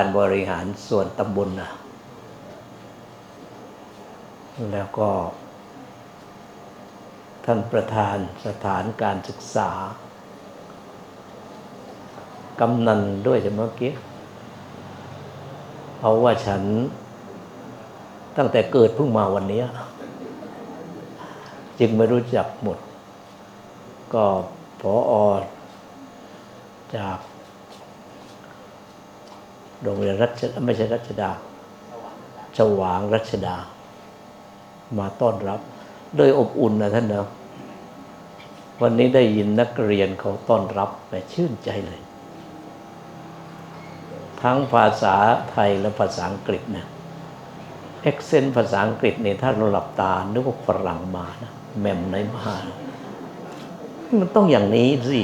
การบริหารส่วนตำบลนะแล้วก็ ท่านประธานสถานการศึกษา กำนันด้วยใช่ไหมเมื่อกี้เพราะว่าฉันตั้งแต่เกิดเพิ่งมาวันนี้ จึงไม่รู้จักหมด ก็พออจาก โรงเรียนรัชไม่ใช่รัชดาฉวางรัชดา มาต้อนรับโดยอบอุ่นนะท่านเนาะวันนี้ได้ยินนักเรียนเขาต้อนรับแหมชื่นใจเลย ทั้งภาษาไทยและภาษาอังกฤษนะเอ็กเซนภาษาอังกฤษเนี่ยถ้าเราหลับตานึกว่าฝรั่งมานะแม่มไหนมา มันต้องอย่างนี้สิ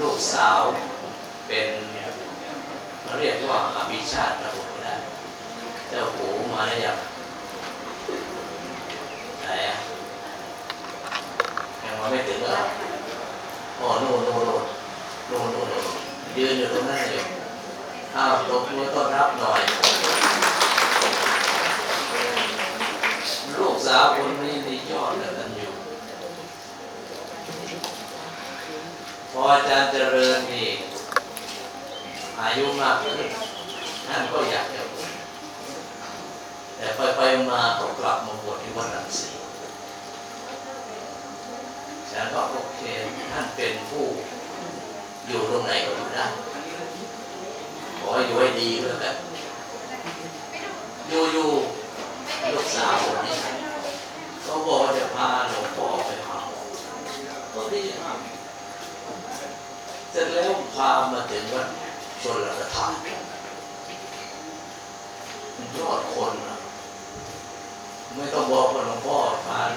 ลูกสาวเป็นเขาเรียกว่าอภิ ชาติระบุได้เจ้าหูมาแล้วยังไหนอะยังมาไม่ถึงเหรออ๋อโน่นโน่นโน่นโน่นโน่นโน่นยืนอยู่ตรงนั้นอยู่อ้าวตบมือต้อนรับหน่อย ลูกสาวคนนี้นี่ยอดเลยกันอยู่ พออาจารย์เจริญนี่อายุมากขึ้น ท่านก็อยากจะบวชแต่ไปไปมาก็กลับมาบวชที่วัดรังสีฉันก็โอเคท่านเป็นผู้อยู่ตรงไหนก็อยู่ได้ขอให้อยู่ให้ดีแล้วกันอยู่อยู่ๆลูกสาวคนนี้เขาบอกว่าจะพาหลวงพ่อไปหาหมอก็ดีมากเสร็จแล้วพามาถึงวัดชนรับประทาน ยอดคนนะไม่ต้องบอกว่าหลวงพ่อพาน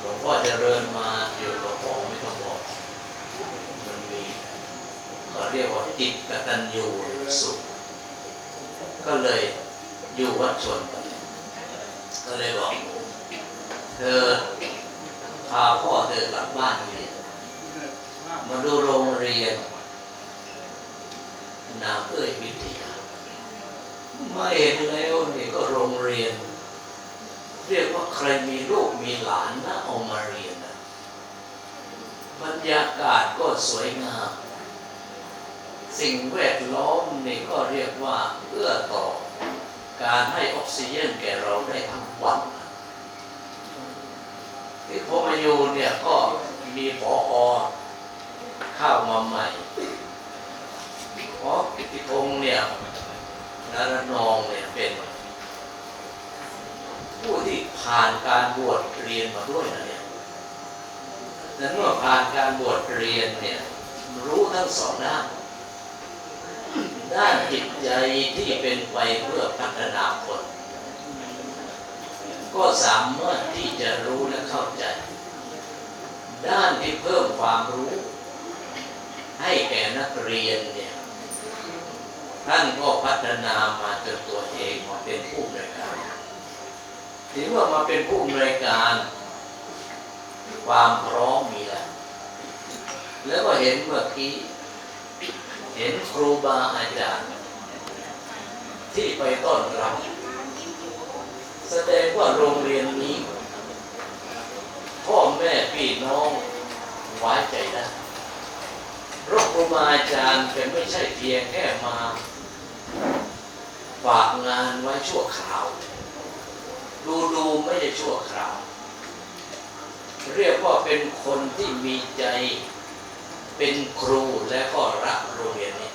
หลวงพ่อเจริญมาอยู่หลวงพ่อไม่ต้องบอก มันมีเขาเรียกว่าจิตกตัญญูสุข ก็เลยอยู่วัดชนกันก็เลยบอกเธอพาพ่อเธอกลับบ้านเรียนมาดูโรงเรียนนาเอ้ยวิทยา ไมาเห็นแล้วนี่ก็โรงเรียน เรียกว่าใครมีลูกมีหลานนะเอามาเรียนนะบรรยากาศก็สวยงาม สิ่งแวดล้อมนี่ก็เรียกว่าเอื้อต่อ การให้ออกซิเจนแก่เราได้ทั้งวันที่ผมมาอยู่เนี่ยก็มีผออเข้ามาใหม่เพราะกิติพงษ์เนี่ย นารนองเนี่ยเป็น ผู้ที่ผ่านการบวชเรียนมาด้วยนะเนี่ยนั้นเมื่อผ่านการบวชเรียนเนี่ยรู้ทั้งสองด้านด้านจิตใจที่เป็นไปเพื่อพัฒนาคน ก็สามารถที่จะรู้และเข้าใจ ด้านที่เพิ่มความรู้ ให้แก่นักเรียนเนี่ย ท่านก็พัฒนามาจนตัวเองมาเป็นผู้อำนวยการถึงว่ามาเป็นผู้อำนวยการ ความพร้อมมีแล้วแล้วก็เห็นเมื่อกี้เห็นครูบาอาจารย์ ที่ไปต้อนรับ แสดงว่าโรงเรียนนี้พ่อแม่พี่น้องไว้ใจได้รครูบาอาจารย์เป็นไม่ใช่เพียงแค่มา ฝากงานไว้ชั่วคราว ดูดูไม่ได้ชั่วคราว เรียกว่าเป็นคนที่มีใจเป็นครูและก็รักโรงเรียนนี้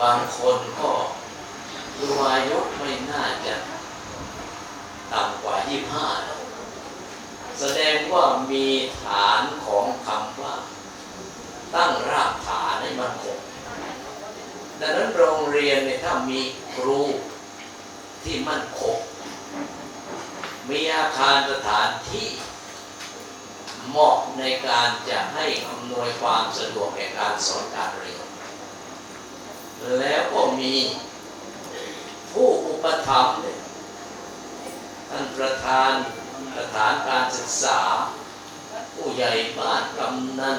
บางคนก็ดูอายุไม่น่าจะต่ำกว่ายี่ห้าแสดงว่ามีฐานของคำว่า ตั้งรากฐานให้มันค ดังนั้นโรงเรียนเนี่ยถ้ามีครูที่มั่นคงมีอาคารสถานที่เหมาะในการจะให้อำนวยความสะดวกในการสอนการเรียน แล้วก็มีผู้อุปถัมภ์เนี่ยทท่านประธานสถานการศึกษา ผู้ใหญ่บ้านกำนัน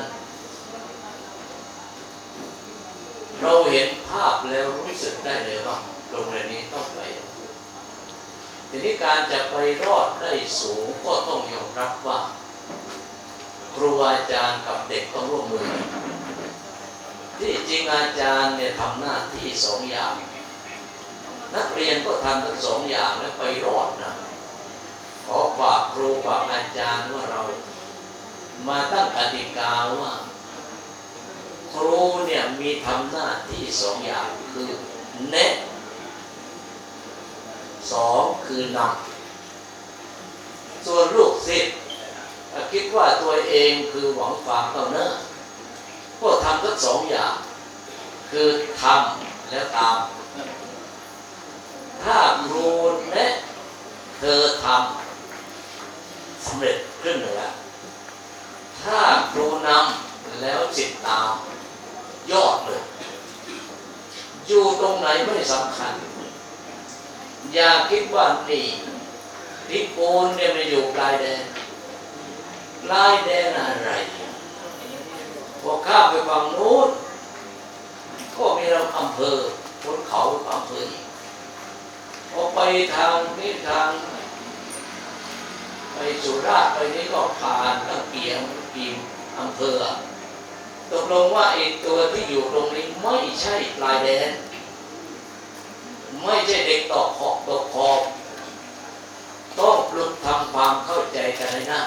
เราเห็นภาพแล้วรู้สึกได้เลยว่าโรงเรียนนี้ต้องไปทีนี้การจะไปรอดได้สูงก็ต้องยอมรับว่า ครูอาจารย์กับเด็กต้องร่วมมือ ที่จริงอาจารย์เนี่ยทำหน้าที่สองอย่าง นักเรียนก็ทำทั้งสองอย่างแล้วไปรอดนะขอฝากครูฝากอาจารย์ว่าเรา มาตั้งกติกาว่า ครูเนี่ยมีทำหน้าที่สองอย่างคือแนะสองคือนำส่วนลูกศิษย์คิดว่าตัวเองคือหวังความก้าวหน้าก็ทำทั้งสองอย่าง คือทำแล้วตาม ถ้าครูแนะเธอทำสำเร็จครึ่งหนึ่งแล้วถ้าครูนำแล้วจิตตาม ยอดเลย อยู่ตรงไหนไม่สำคัญ อย่าคิดว่านี่พิปูนเนี่ยมันอยู่ปลายแดนปลายแดนอะไรพอข้ามไปฝั่งนู้นก็มีเราอำเภอบนเขาอำเภออีกพอไปทางนี้ทาง ไปสุราษฎร์ไปนี้ก็ผ่านตั้งเปียงปีมอำเภอ ตกลงว่าไอ้ตัวที่อยู่ตรงนี้ไม่ใช่ปลายแดน ไม่ใช่เด็กตอกขอบตอกขอบต้องปลุกทำความเข้าใจกันให้นะ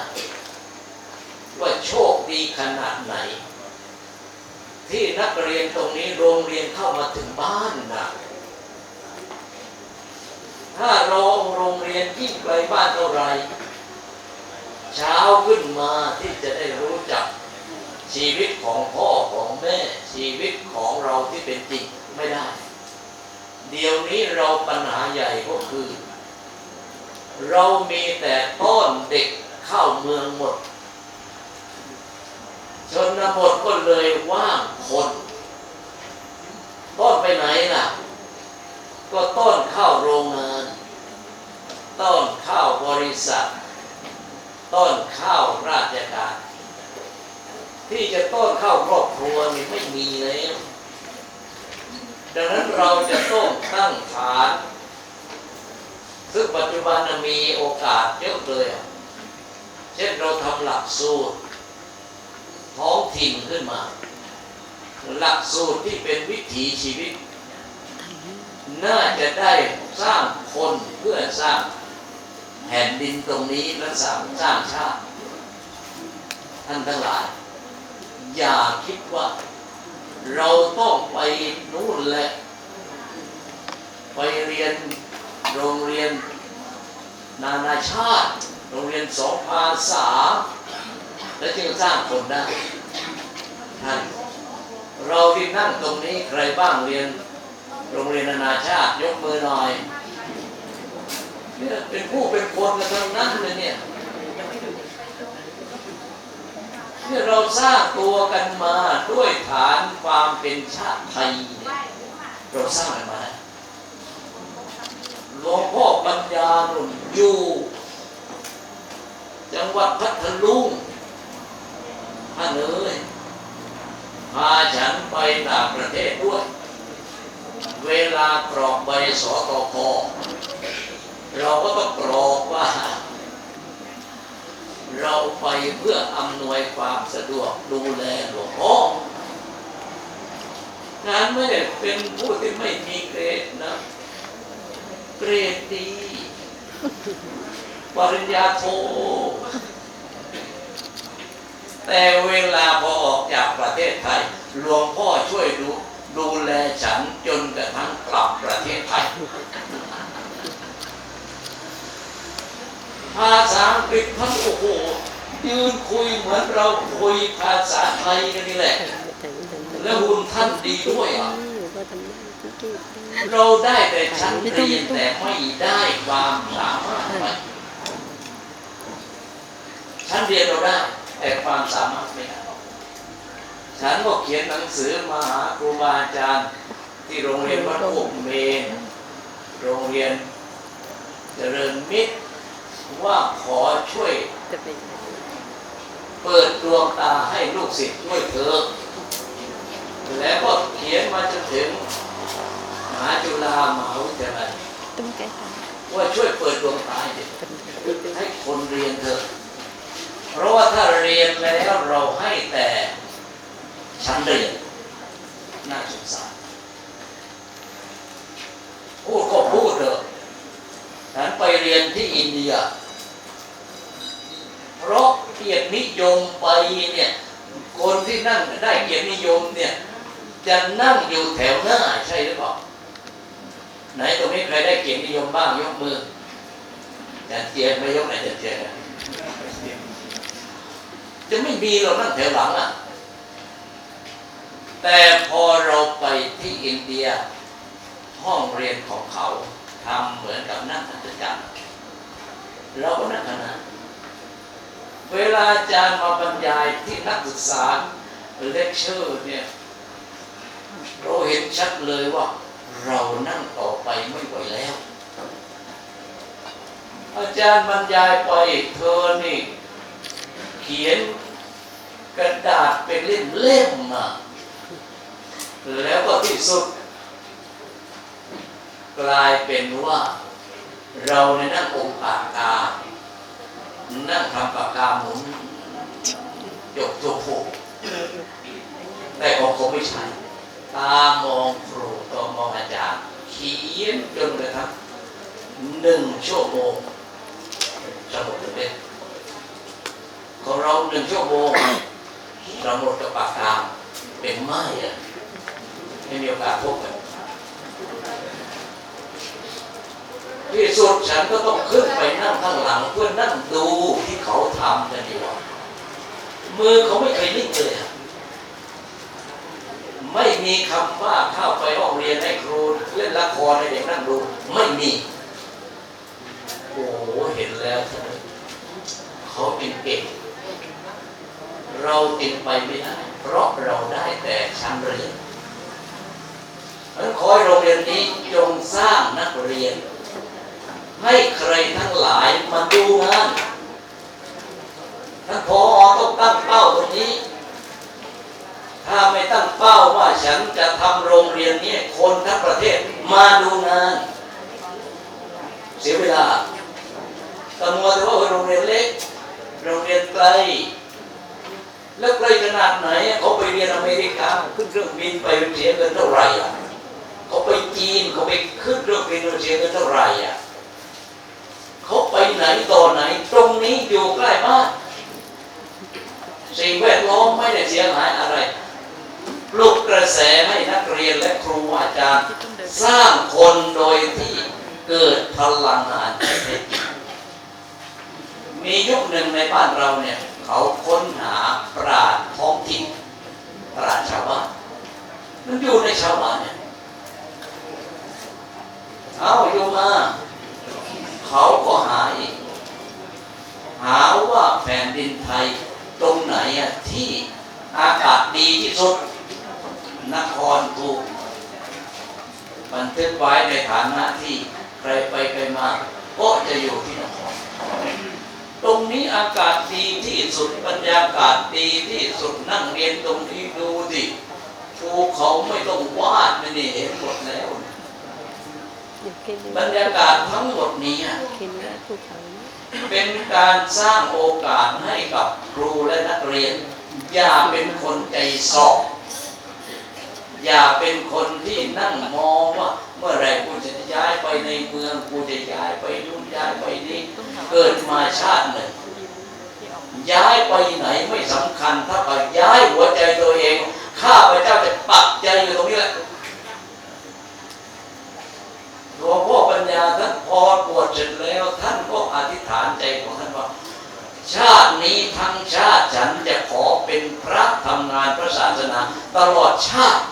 ว่าโชคดีขนาดไหน ที่นักเรียนตรงนี้โรงเรียนเข้ามาถึงบ้านนะถ้าโรงโรงเรียนยิ่งไกลบ้านเท่าไรเช้าขึ้นมาที่จะได้รู้จัก ชีวิตของพ่อของแม่ชีวิตของเราที่เป็นจริงไม่ได้ เดี๋ยวนี้เราปัญหาใหญ่ก็คือ เรามีแต่ต้อนเด็กเข้าเมืองหมดชนบทก็เลยว่างคนต้อนไปไหนล่ะ ก็ต้อนเข้าโรงงาน ต้อนเข้าบริษัท ต้อนเข้าราชการ ที่จะต้อนเข้าครอบครัวนี่ไม่มีแล้วดังนั้นเราจะต้องตั้งฐาน ซึ่งปัจจุบันมีโอกาสเยอะเลยเช่นเราทำหลักสูตรท้องถิ่นขึ้นมา หลักสูตรที่เป็นวิถีชีวิต น่าจะได้สร้างคนเพื่อสร้างแผ่นดินตรงนี้และสร้างสร้างชาติท่านทั้งหลาย อย่าคิดว่า เราต้องไปนู่นแหละ ไปเรียนโรงเรียน นานาชาติ โรงเรียนสองภาษา แล้วจึงสร้างคนได้ท่านเราที่นั่งตรงนี้ใครบ้างเรียน โรงเรียนนานาชาติยกมือหน่อยเนี่ยเป็นผู้เป็นคนกันทั้งนั้นเลยเนี่ย ที่เราสร้างตัวกันมาด้วยฐานความเป็นชาติไทยเนี่ยเราสร้างกันมาล้วหลวงพ่อปัญญาหนุนอยู่ จังหวัดพัทลุงท่านเอ้ยพาฉันไปต่างประเทศด้วย เวลากรอกใบสอตอพเราก็ต้องกรอกว่า เราไปเพื่ออำนวยความสะดวกดูแลหลวงพ่องานไม่ได้เป็นผู้ที่ไม่มีเกรดนะ เกรดดี ปริญญาโท แต่เวลาพอออกจากประเทศไทย หลวงพ่อช่วยดูดูแลฉันจนกระทั่งกลับประเทศไทย ภาษาอังกฤษท่านโอ้โหยืนคุยเหมือนเราคุยภาษาไทยกันนี่แหละ แล้วหุ่นท่านดีด้วยอะเราได้แต่ชั้นเรียนแต่ไม่ได้ความสามารถไปชั้นเรียนเราได้ แต่ความสามารถไม่ได้ฉันก็เขียนหนังสือมาหาครูบาอาจารย์ ที่โรงเรียนวัดพวกเมนโรงเรียนเจริญมิตร ว่าขอช่วยเปิดดวงตาให้ลูกศิษย์ช่วยเถอะแล้วก็เขียนมาจนถึงมหาจุฬามหาวิทยาลัยว่าช่วยเปิดดวงตาให้ให้คนเรียนเถอะ เพราะว่าถ้าเรียนแล้วเราให้แต่ชั้นเรียนน่าสงสารพูดก็พูดเถอะฉันไปเรียนที่อินเดีย เพราะเกียรตินิยมไปเนี่ยคนที่นั่งได้เกียรตินิยมเนี่ยจะนั่งอยู่แถวหน้าใช่หรือเปล่าไหนตรงนี้ใครได้เกียรตินิยมบ้างยกมืออาจาเจียนไม่ยกไหนจารย์เจียนจะไม่มีเรานั่งแถวหลังอะแต่พอเราไปที่อินเดีย ห้องเรียนของเขาทำเหมือนกับนั่งอัศจรรย์เราก็นั่งขนาด เวลาอาจารย์มาบรรยายที่นักศึกษาเลคเชอร์เนี่ยเราเห็นชัดเลยว่า เรานั่งต่อไปไม่ไหวแล้ว อาจารย์บรรยายไปเธอนี่ เขียนกระดาษเป็นเล่มๆมาแล้วก็ที่สุด กลายเป็นว่า เราในนั่งองค์ปากกา นั่งทำปากกาหมุนยกตัวผูกแต่ของผมไม่ใช่ตามองครูก็มองอาจารย์เขียนจนกระทั่งหนึ่งชั่วโมงสมุดเป็นของเราหนึ่งชั่วโมงสมุดกับปากกาเป็นไม้อะไม่มีโอกาสพบกัน ที่สุดฉันก็ต้องขึ้นไปนั่งข้างหลังเพื่อนั่งดูที่เขาทำกันดีกว่ามือเขาไม่เคยนิ่งเลยอะไม่มีคำว่าเข้าไปห้องเรียนให้ครูเล่นละครให้เด็กนั่งดู ไม่มีโอ้โหเห็นแล้วเขาเป็นเก่งเราจึงไปไม่ได้ เพราะเราได้แต่ชั้นเรียนเพราะฉะนั้นขอให้โรงเรียนนี้จงสร้างนักเรียน ให้ใครทั้งหลายมาดูงานท่านพอต้องตั้งเป้าตรงนี้ ถ้าไม่ตั้งเป้าว่าฉันจะทำโรงเรียนนี้คนทั้งประเทศมาดูงาน เสียเวลาตมัวแต่ว่าโรงเรียนเล็ก โรงเรียนไกล แล้วไกลขนาดไหนเขาไปเรียนอเมริกาขึ้นเครื่องบินไปเสียเงินเท่าไหร่อะเขาไปจีนเขาไปขึ้นเครื่องบินเสียเงินเท่าไหร่อะ เขาไปไหนต่อไหน ตรงนี้อยู่ใกล้บ้านสิ่งแวดล้อมไม่ได้เสียหายอะไรปลุกกระแสให้นักเรียนและครูอาจารย์ สร้างคนโดยที่เกิดพลังงานแท้จริงมียุคหนึ่งในบ้านเราเนี่ย เขาค้นหาปราชญ์ท้องถิ่นปราชญ์ชาวบ้านมันอยู่ในชาวบ้านเนี่ย เอาอยู่มา เขาก็หาอีกหาว่าแผ่นดินไทยตรงไหนอะที่อากาศดีที่สุดนครถูกบันทึกไว้ในฐานะที่ใครไปใครมาก็จะอยู่ที่นครตรงนี้อากาศดีที่สุดบรรยากาศดีที่สุดนั่งเรียนตรงนี้ดูดิภูเขาไม่ต้องวาดไม่นี่เห็นหมดแล้ว บรรยากาศทั้งหมดนี้เคนว่าภูเขาเป็นการสร้างโอกาสให้กับครูและนักเรียน อย่าเป็นคนใจสอบ อย่าเป็นคนที่นั่งมองว่าเมื่อไหรกูจะย้ายไปในเมืองกูจะย้ายไปนู่นย้ายไปนี่เกิดมาชาติหนึ่งย้ายไปไหนไม่สำคัญถ้าไปย้ายหัวใจตัวเอง ข้าพเจ้าจะปักใจอยู่ตรงนี้แหละ หลวงพ่อปัญญาท่านพอปวดเสร็จแล้ว ท่านก็อธิษฐานใจของท่านว่า ชาตินี้ทั้งชาติฉันจะขอเป็นพระทำงานพระศาสนา ตลอดชาติ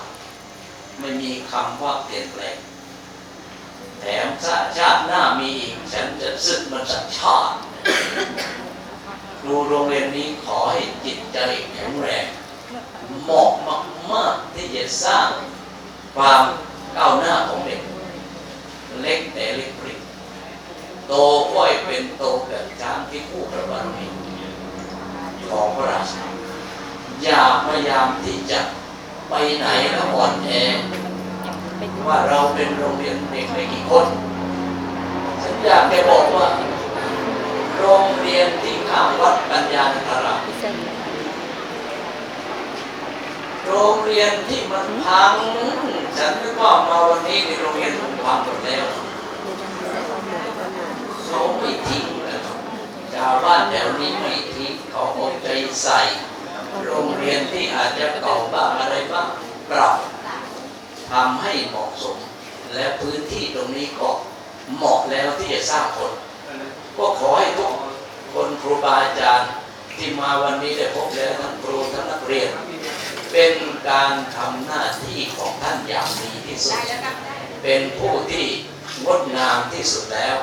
ไม่มีคำว่าเปลี่ยนแปลงแถมชาติชาติหน้ามีอีกฉันจะซึกมันสักชาติดูโรงเรียนนี้ขอให้จิตใจแข็งแรงเหมาะมากๆที่จะสร้างความก้าวหน้าของเด็ก เล็กแต่เล็กปริกโตค่อยเป็นโตแบบช้างที่คู่พระบารมีของพระราชาอย่าพยายามที่จะไปไหนแล้วอ่อนแอว่าเราเป็นโรงเรียนเด็กไม่กี่คนฉันอยากจะบอกว่า โรงเรียนที่ข้างวัดปัญญาธาราม โรงเรียนที่มันพังฉันนึกว่ามาวันนี้ในโรงเรียนมันพังหมดแล้วเขาไม่ทิ้งนะชาวบ้านแถวนี้ไม่ทิ้งเขาเอาใจใส่ โรงเรียนที่อาจจะเก่าบ้างอะไรบ้างปรับทำให้เหมาะสม และพื้นที่ตรงนี้ก็เหมาะแล้วที่จะสร้างคน ก็ขอให้ทุกคนครูบาอาจารย์ที่มาวันนี้ได้พบแล้วทั้งครูทั้งนักเรียน เป็นการทำหน้าที่ของท่านอย่างดีที่สุด เป็นผู้ที่งดงามที่สุดแล้ว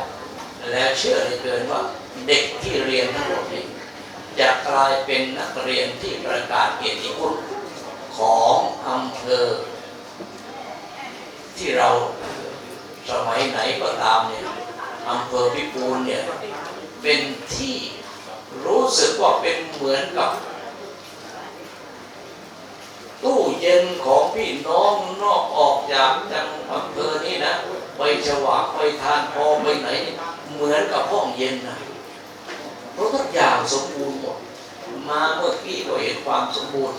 และเชื่อเหลือเกินว่าเด็กที่เรียนทั้งหมดนี้จะกลายเป็นนักเรียนที่ประกาศเกียรติคุณของอำเภอ ที่เราสมัยไหนก็ตามเนี่ยอำเภอพิปูนเนี่ยเป็นที่รู้สึกว่าเป็นเหมือนกับ ตู้เย็นของพี่น้องนอกออกจากจังอำเภอนี่นะ ไปฉวากไปทานพอไปไหน เหมือนกับห้องเย็นนะเพราะทุกอย่างสมบูรณ์หมด มาเมื่อกี้ก็เห็นความสมบูรณ์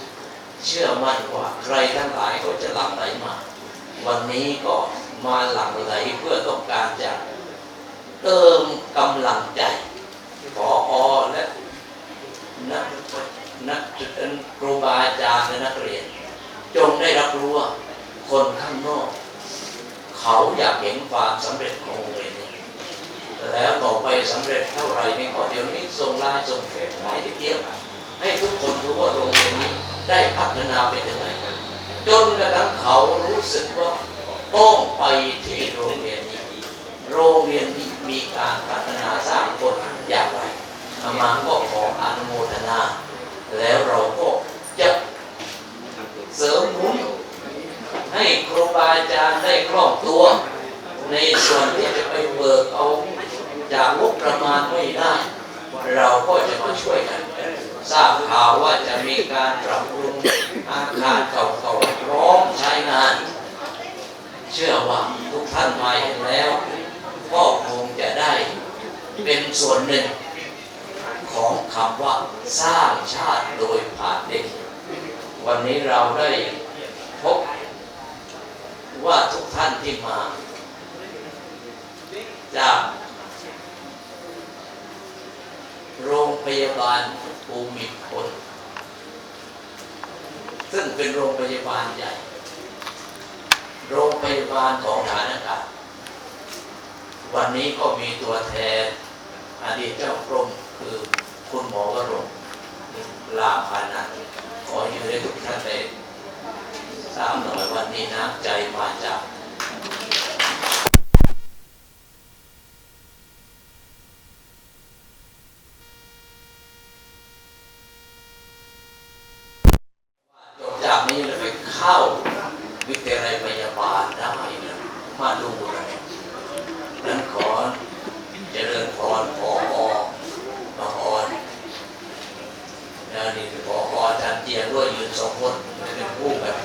เชื่อมั่นว่าใครทั้งหลายก็จะหลั่งไหลมา วันนี้ก็มาหลั่งไหลเพื่อต้องการจะเติมกำลังใจขออและนักนักครูบาอาจารย์และนักเรียน จงได้รับรู้ว่าคนข้างนอก เขาอยากเห็นความสำเร็จของโรงเรียนนี้แล้วต่อไปสำเร็จเท่าไหร่นี่ก็เดี๋ยวนี้ส่งไลน์ส่งเฟซไลน์ที่เที่ยวให้ทุกคนรู้ว่าโรงเรียนนี้ได้พัฒนาไปถึงไหนจนกระทั่งเขารู้สึกว่าต้องไปที่โรงเรียนนี้โรงเรียนนี้มีการพัฒนาสร้างคนอย่างไรมาก็ขออนุโมทนา แล้วเราก็จะเสริมหนุน ให้ครู บาอาจารย์ได้คล่องตัว ในส่วนที่จะไปเบิกเอาจากงบประมาณไม่ได้ เราก็จะมาช่วยกัน ทราบข่าวว่าจะมีการปรับปรุงอาคารเก่าๆพร้อมใช้งาน เชื่อว่าทุกท่านมาเห็นแล้วก็คงจะได้เป็นส่วนหนึ่งของคำว่าสร้างชาติโดยผ่านเด็ก วันนี้เราได้พบ ว่าทุกท่านที่มา จากโรงพยาบาลภูมิพลซึ่งเป็นโรงพยาบาลใหญ่ โรงพยาบาลของฐานอากาศวันนี้ก็มีตัวแทนอดีตเจ้ากรมคือคุณหมอวรงลาพานันท์ขออยู่ได้ทุกท่านได้ทราบีน้ำใจมาจากจบจากนี้แล้วไปเข้าวิทยาลัยพยาบาลได้นะมาดูนะนั้นขอเจริญพรพอมาออนนะนี่พออาจารย์เจียงด้วยยืนสองคนเป็นผู้แบบ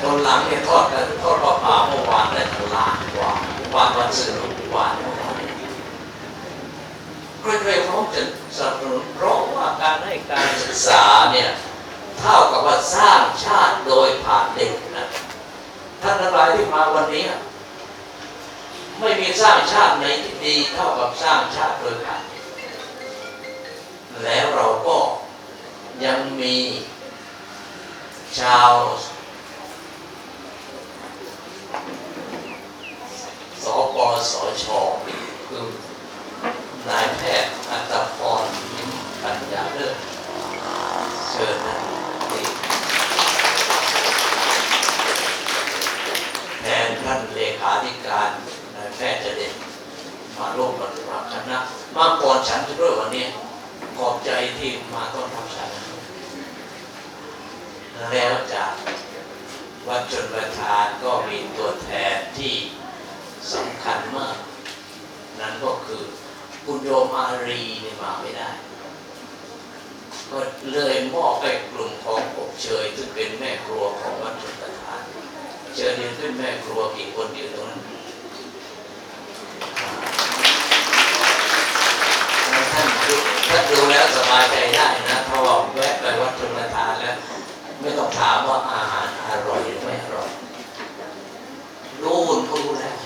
คนหลังเนี่ยทอดกันทอดปลาป่าเมื่อวานได้ตลาดกว่าวันวันสื่อวันใครๆพร้อมจะสนับสนุนเพราะว่าการให้ การศึกษาเนี่ยเท่ากับว่าสร้างชาติโดยผ่านเด็กนะท่านทั้งหลายที่มาวันนี้ ไม่มีสร้างชาติไหนที่ดีเท่ากับสร้างชาติโดยผ่านเด็กแล้วเราก็ยังมีชาวสปสชคือนายแพทย์อัตพรยิ้มปัญญาเลิศเชิญนะแทนท่านเลขาธิการนายแพทย์เจเด็ดมาร่วมปฏิบัติคณะมาก่อนฉันด้วยวันนี้ขอบใจที่มาต้อนรับฉัน แล้วจากวัดชนประทานก็มีตัวแทนที่สำคัญมาก นั่นก็คือคุณโยมอารีนี่มาไม่ได้ ก็เลยมอบให้กลุ่มของอบเชยซึ่งเป็นแม่ครัวของวัดชนประทานเชิญเรียนขึ้นแม่ครัวกี่คนอยู่ตรงนั้นท่านดูท่านดูแล้วสบายใจได้นะเพราะว่าแวะไปวัดชนประทานแล้ว ไม่ต้องถามว่าอาหารอร่อยหรือไม่อร่อยรู้คุณก็รู้แล้ว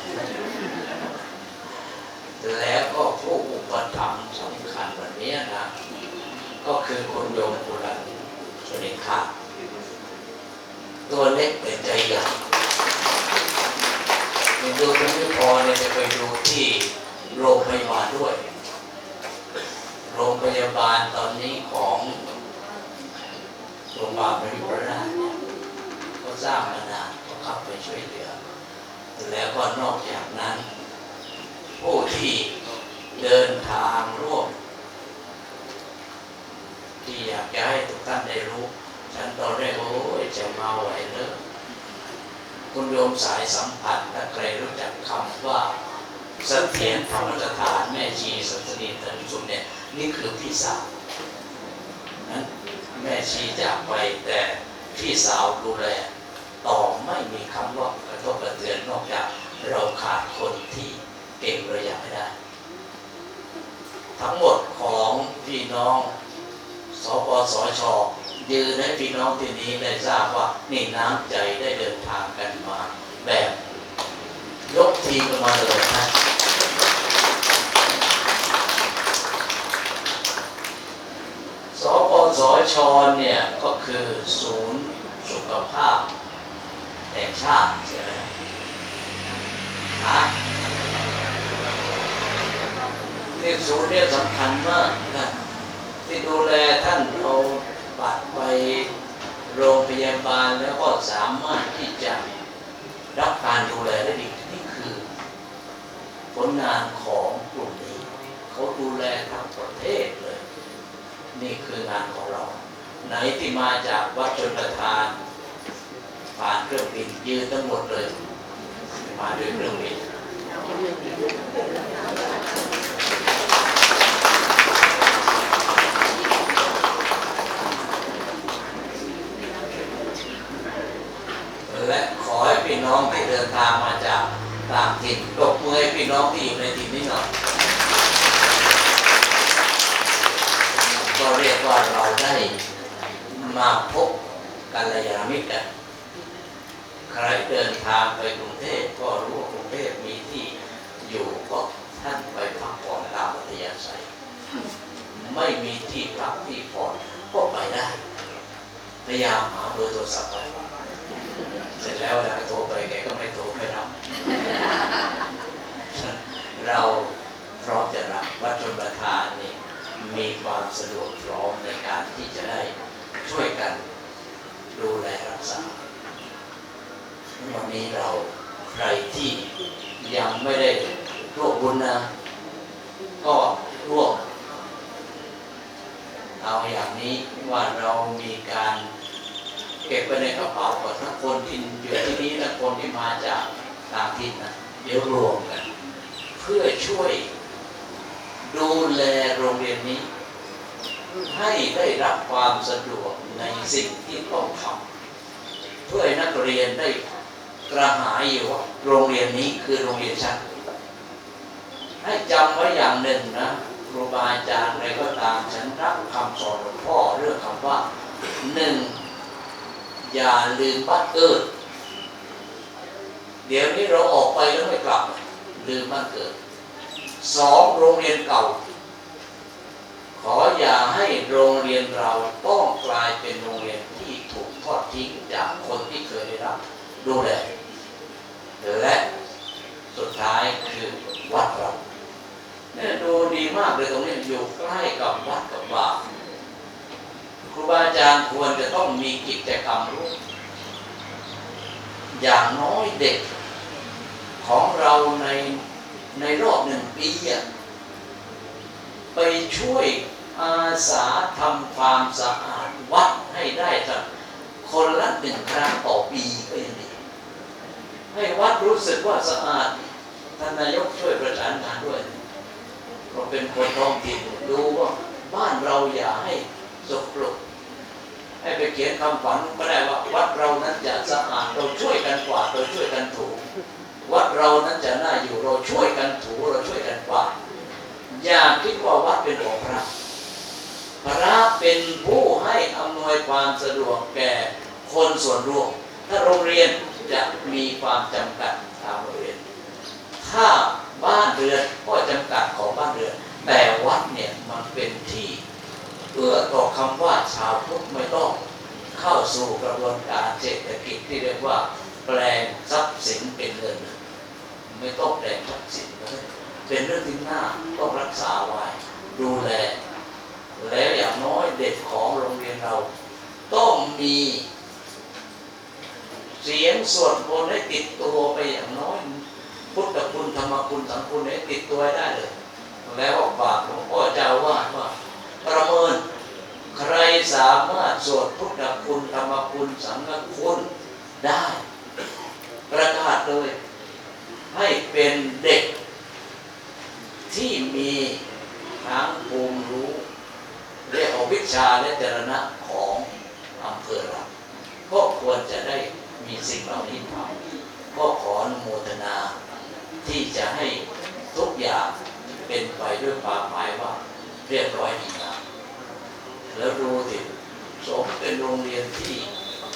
แล้วก็ผู้อุปถัมภ์สำคัญวันนี้นะ ก็คือคุณโยมกุลันสนิทาตัวเล็กแต่ใจใหญ่ยังดูมันไม่พอเนี่ยจะไปดูที่โรงพยาบาลด้วย โรงพยาบาลตอนนี้ของโรงพยาบาลพระยุพราชเนี่ยก็สร้างมานานก็เข้าไปช่วยเหลือ แล้วก็นอกจากนั้น ผู้ที่เดินทางร่วม ที่อยากจะให้ทุกท่านได้รู้ ฉันตอนแรกโอ้ยจะมาไหวเลย คุณโยมสายสัมผัสถ้าใครรู้จักคำว่าเสถียรธรรมสถานแม่ชีสันสนีตันสุมเนี่ยนี่คือพี่สาวนั้นแม่ชีจากไปแต่พี่สาวดูแลต่อไม่มีคำว่ากระทบกระเทือนนอกจากเราขาดคนที่เก่งเราอยากให้ได้ ทั้งหมดของพี่น้องสปสช ยืนให้พี่น้องที่นี้ได้ทราบว่านี่น้ำใจได้เดินทางกันมา แบบ ยกทีมกันมาเลยนะสปสชเนี่ย ก็คือศูนย์สุขภาพแห่งชาติใช่ไหมฮะนี่ศูนย์เนี่ยสำคัญมากนะที่ดูแลท่าน โรงพยาบาลแล้วก็สามารถที่จะรับการดูแลได้ดีนี่คือผลงานของกลุ่มนี้เขาดูแลทั้งประเทศเลย นี่คืองานของเรา ไหนที่มาจากวัดชนประทาน ผ่านเครื่องบินยืนทั้งหมดเลย มาด้วยเครื่องบิน และขอให้พี่ น้องที่เดินทางมาจากต่างถิ่นตบมือให้พี่น้องที่อยู่ในถิ่นนี้หน่อยก็เรียกว่าเราได้มาพบกัลยาณมิตรใครเดินทางไปกรุงเทพก็รู้ว่ากรุงเทพมีที่อยู่ก็ท่านไปพักผ่อนตามอัธยาศัยไม่มีที่พักที่ผ่อนก็ไปได้ พยายามหาเบอร์โทรศัพท์ไป เสร็จแล้วเราโทรไปแกก็ไม่โทรไม่รับ เราพร้อมจะรับวัดชนประทานนี่มีความสะดวกพร้อมในการที่จะได้ช่วยกันดูแลรักษาวันนี้เราใครที่ยังไม่ได้ร่วมบุญนะ ก็ร่วมเอาอย่างนี้ว่าเรามีการ เก็บไปในกระเป๋าก่อนทั้งคนที่อยู่ที่นี้และคนที่มาจากต่างถิ่นนะเดี๋ยวรวมกัน เพื่อช่วยดูแลโรงเรียนนี้ ให้ได้รับความสะดวกในสิ่งที่ต้องทำเพื่อให้นักเรียนได้กระหายอยู่ว่าโรงเรียนนี้คือโรงเรียนชั้นให้จำไว้อย่างหนึ่งนะครูบาอาจารย์อะไรก็ตามฉันรับคำสอนหลวงพ่อเรื่องคำว่าหนึ่ง อย่าลืมบ้านเกิด เดี๋ยวนี้เราออกไปแล้วไม่กลับ ลืมบ้านเกิดสองโรงเรียนเก่า ขออย่าให้โรงเรียนเราต้องกลายเป็นโรงเรียนที่ถูกทอดทิ้งจากคนที่เคยได้รับดูแลและสุดท้ายคือวัดเราเนี่ยดูดีมากเลยตรงนี้อยู่ใกล้กับวัดกับว่า ครูบาอาจารย์ควรจะต้องมีกิจกรรมร่วมอย่างน้อยเด็กของเราในในรอบหนึ่งปีอะไปช่วยอาสาทำความสะอาดวัดให้ได้สักคคนละหนึ่งครั้งต่อปีก็ยังดีให้วัดรู้สึกว่าสะอาดท่านนายกช่วยประสานงานด้วยเราเป็นคนท้องถิ่นดูว่าบ้านเราอย่าให้ สกปรกให้ไปเขียนคำฝันก็ได้ว่า วัดเรานั้นจะสะอาดเราช่วยกันกวาดเราช่วยกันถู วัดเรานั้นจะน่าอยู่เราช่วยกันถูเราช่วยกันกวาดอย่าคิดว่าวัดเป็นของพระพระเป็นผู้ให้อำนวยความสะดวกแก่คนส่วนรวมถ้าโรงเรียนจะมีความจำกัดตามโรงเรียน ถ้าบ้านเรือนก็จำกัดของบ้านเรือน แต่วัดเนี่ยมันเป็นที่ เอื้อต่อคำว่าชาวพุทธไม่ต้องเข้าสู่กระบวนการเศรษฐกิจที่เรียกว่า แปลงทรัพย์สินเป็นเงินไม่ต้องแปลงทรัพย์สินเลยเป็นเรื่องที่น่าต้องรักษาไว้ดูแลแล้วอย่างน้อยเด็กของโรงเรียนเรา ต้องมีเสียงสวดมนต์ให้ติดตัวไปอย่างน้อย พุทธคุณธรรมคุณสังคุณให้ติดตัวได้เลย แล้วก็ฝากหลวงพ่อเจ้าว่าว่า ประเมิน ใครสามารถสวดพุทธคุณธรรมคุณสังฆคุณได้ ประกาศเลย ให้เป็นเด็ก ที่มีทั้งภูมิรู้เรียกว่าวิชาและจรณะของอำเภอเราก็ควรจะได้มีสิ่งเหล่านี้ทำก็ขออนุโมทนา ที่จะให้ทุกอย่างเป็นไปด้วยความหมายว่าเรียบร้อยดีงาม แล้วดูสิสมเป็นโรงเรียนที่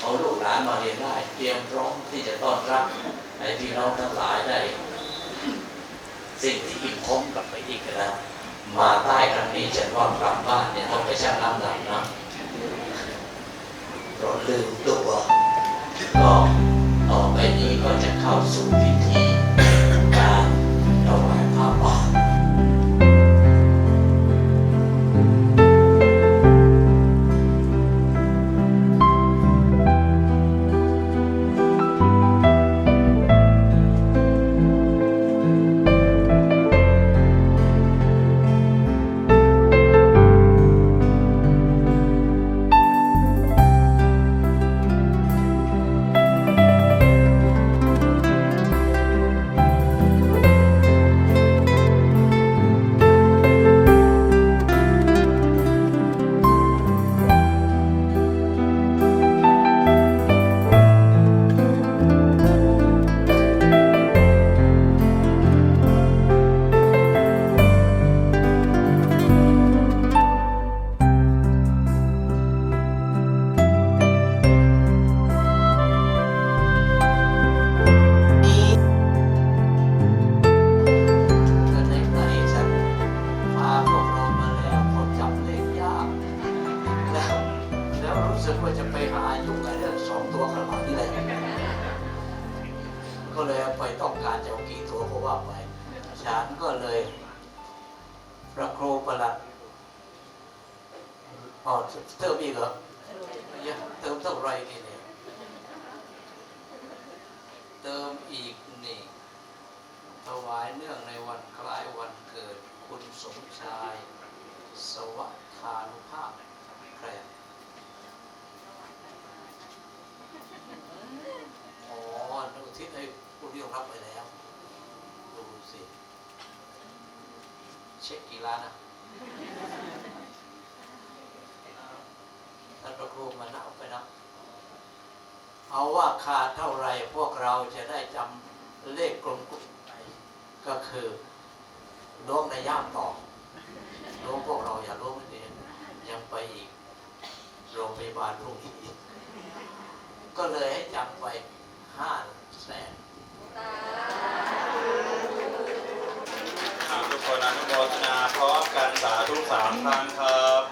เอาลูกหลานมาเรียนได้ เตรียมพร้อมที่จะต้อนรับให้พี่น้องทั้งหลายได้ สิ่งที่อิ่มท้องกลับไปอีกแล้วมาใต้ครั้งนี้ฉันว่ากลับบ้านเนี่ยต้องไปชั่งน้ำหนักนะเราลืมตัวก็ต่อไปนี้ก็จะเข้าสู่พิธี เช็คกี่ล้านอะท่านพระครูมานับไปนับเอาว่าขาดเท่าไรพวกเราจะได้จำเลขกลมกลุ่มไปก็คือล้วงในย่ามต่อล้วงพวกเราอย่าล้วงไม่เองยังไปอีกโรงพยาบาลพรุ่งนี้อีกก็เลยให้จำไปห้าแสน อ่าทุกคนอ นุโมทนาพร้อมกันสาธุสามครั้งครับ